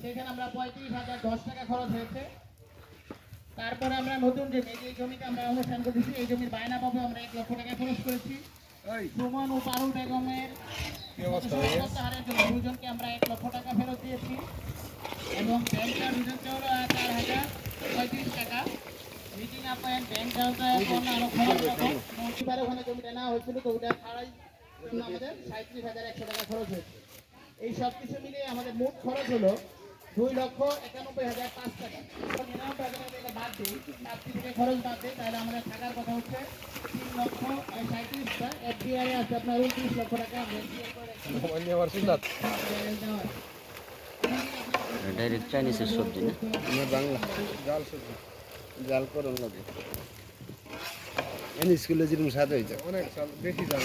সেখানে আমরা পঁয়ত্রিশ হাজার দশ টাকা খরচ হয়েছে। তারপরে আমরা নতুন জমি যে জমিতে আমরা অনুষ্ঠান করেছি এই জমির বায়না পাবো আমরা এক লক্ষ টাকা খরচ করেছি। সুমন ও পারুল বেগমের প্রত্যাহারের জন্য দুজনকে আমরা এক লক্ষ টাকা ফেরত দিয়েছি। এবং দুজনকে হলো চার হাজার পঁয়ত্রিশ টাকা। মিটিং আপায়ন ব্যাংক এখন আরও খরচ রকম ওখানে জমিটা নেওয়া হয়েছিল তো ওটা ছাড়াই জন্য আমাদের সাঁত্রিশ হাজার একশো টাকা খরচ হয়েছে। এই সব কিছু মিলিয়ে আমাদের মোট খরচ হলো দুই লক্ষ একানব্বই হাজার পাঁচ টাকা। নিরানব্বই হাজার টাকা বাদ দিই চারটি থেকে খরচ বাদ দিই তাহলে আমাদের থাকার কথা হচ্ছে তিন লক্ষ সাঁত্রিশটা এফডিআই আছে আপনার উনত্রিশ লক্ষ টাকা। ডাইরেক্ট চাইনিজের সবজি না? বাংলা। জাল সবজি। জাল করুন লাগে স্কুলে যেরকম স্বাদ হয়েছে অনেক বেশি জাল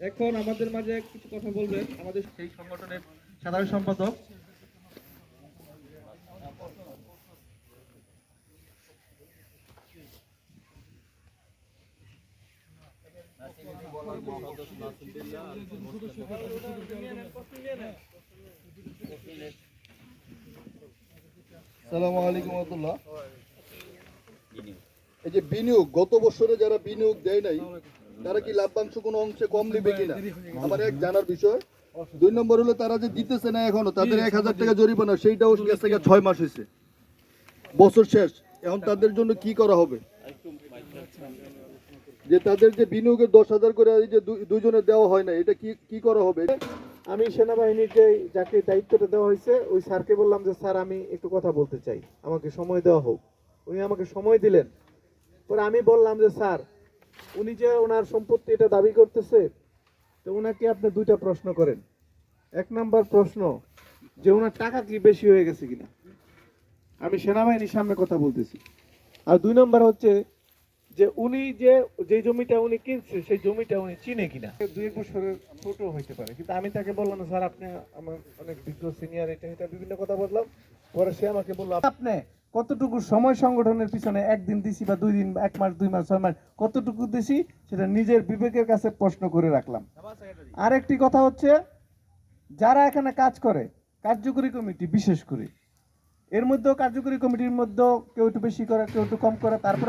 এখন আমাদের মাঝে কিছু কথা বলবেন আমাদের সেই সংগঠনের সাধারণ সম্পাদক। এই যে বিনিয়োগ, গত বছরে যারা বিনিয়োগ দেয় নাই তারা কি লাভ্যাংশ কোনো অংশে কম নেবে কিনা? আমার এক জানার বিষয়, দুই নম্বর হলো তারা যে দিতেছে না এখনও, তাদের এক হাজার টাকা জরিমানা, সেইটাও গেছে ছয় মাস হয়েছে। বছর শেষ, এখন তাদের জন্য কি করা হবে? যে তাদের যে বিনিয়োগের দশ হাজার করে এই যে দুইজনের দেওয়া হয় না, এটা কি কি করা হবে? আমি সেনাবাহিনীর যে যাকে দায়িত্বটা দেওয়া হয়েছে, ওই স্যারকে বললাম যে, স্যার, আমি একটু কথা বলতে চাই। আমাকে সময় দেওয়া হোক। উনি আমাকে সময় দিলেন। পরে আমি বললাম যে, স্যার উনি যে ওনার সম্পত্তি এটা দাবি করতেছে, তো ওনাকে আপনি দুইটা প্রশ্ন করেন। এক নাম্বার প্রশ্ন, যে ওনার টাকা কি বেশি হয়ে গেছে কিনা? আমি সেনাবাহিনীর সামনে কথা বলতেছি। আর দুই নম্বর হচ্ছে, যে উনি যে যে জমিটা উনি কিনছে সেই জমিটা উনি চিনে কিনা? দুই এক বছরের ছোট হইতে পারে, কিন্তু আমি তাকে বললাম স্যার, আপনি আমার অনেক বিজ্ঞ সিনিয়র এটা এটা, বিভিন্ন কথা বললাম। পরে সে আমাকে বলল, আপনি কতটুকু সময় সংগঠনের পিছনে একদিন দিছি বা দুই দিন, এক মাস, দুই মাস, ছয় মাস, কতটুকু দিছি সেটা নিজের বিবেকের কাছে প্রশ্ন করে রাখলাম। আর একটি কথা হচ্ছে, যারা এখানে কাজ করে, কার্যকরী কমিটি বিশেষ করে, এর মধ্যেও কার্যকরী কমিটির মধ্যেও কেউ একটু বেশি করে, কেউ একটু কম করে, তারপরে